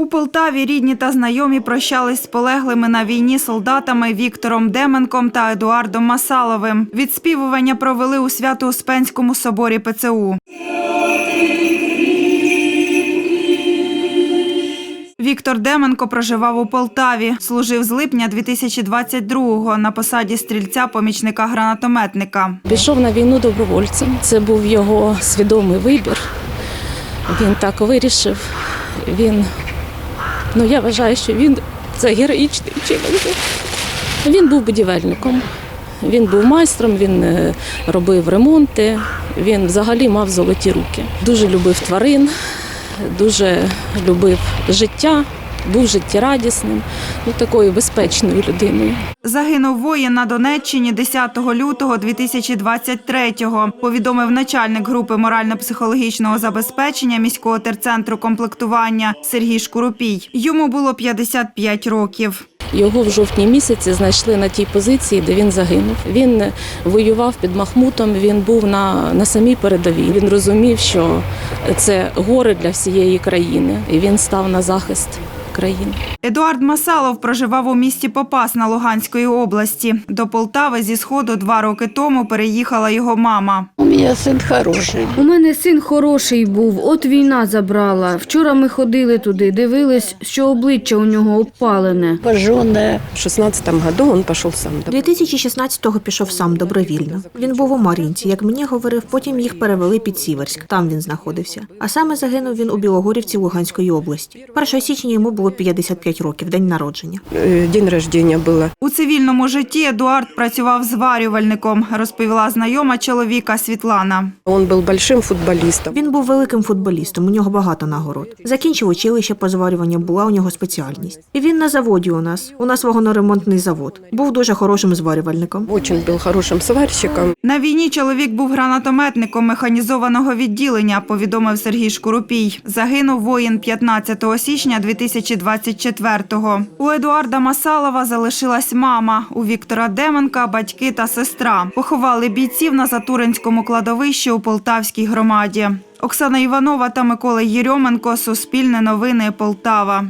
У Полтаві рідні та знайомі прощались з полеглими на війні солдатами Віктором Деменком та Едуардом Масаловим. Відспівування провели у Свято-Успенському соборі ПЦУ. Віктор Деменко проживав у Полтаві. Служив з липня 2022-го на посаді стрільця-помічника гранатометника. Пішов на війну добровольцем. Це був його свідомий вибір. Він так вирішив. Він, ну я вважаю, що він це героїчний вчинок. Він був будівельником. Він був майстром, він е, робив ремонти, він взагалі мав золоті руки. Дуже любив тварин, дуже любив життя, був життєрадісним, ну, такою безпечною людиною. Загинув воїн на Донеччині 10 лютого 2023-го, повідомив начальник групи морально-психологічного забезпечення міського терцентру комплектування Сергій Шкурупій. Йому було 55 років. Його в жовтні місяці знайшли на тій позиції, де він загинув. Він воював під Махмутом. Він був на, на самій передовій. Він розумів, що це горе для всієї країни, і він став на захист країни. Едуард Масалов проживав у місті Попасна Луганської області. До Полтави зі сходу два роки тому переїхала його мама. У меня сын хороший. У мене син хороший був, от війна забрала. Вчора ми ходили туди, дивились, що обличчя у нього обпалене. Пожженная. В 16 году он пошел сам. 2016-го пішов сам добровільно. Він був у Мар'їнці, як мені говорив, потім їх перевели під Сіверськ. Там він знаходився. А саме загинув він у Білогорівці Луганської області. 1 січня йому було 55 років, день народження. Э, День рождения было. У цивільному житті Едуард працював зварювальником, розповіла знайома чоловіка Світлана. Он был большим футболистом. Він був великим футболістом, у нього багато нагород. Закінчив училище по зварюванню, була у нього спеціальність. І він на заводі у нас. У нас вагоноремонтний завод. Був дуже хорошим зварювальником. Очень был хорошим сварщиком. На війні чоловік був гранатометником механізованого відділення, повідомив Сергій Шкурупій. Загинув воїн 15 січня 2024-го. У Едуарда Масалова залишилась мама. У Віктора Деменка батьки та сестра. Поховали бійців на Затуринському кладовищі у Полтавській громаді. Оксана Іванова та Микола Єрьоменко. Суспільне новини Полтава.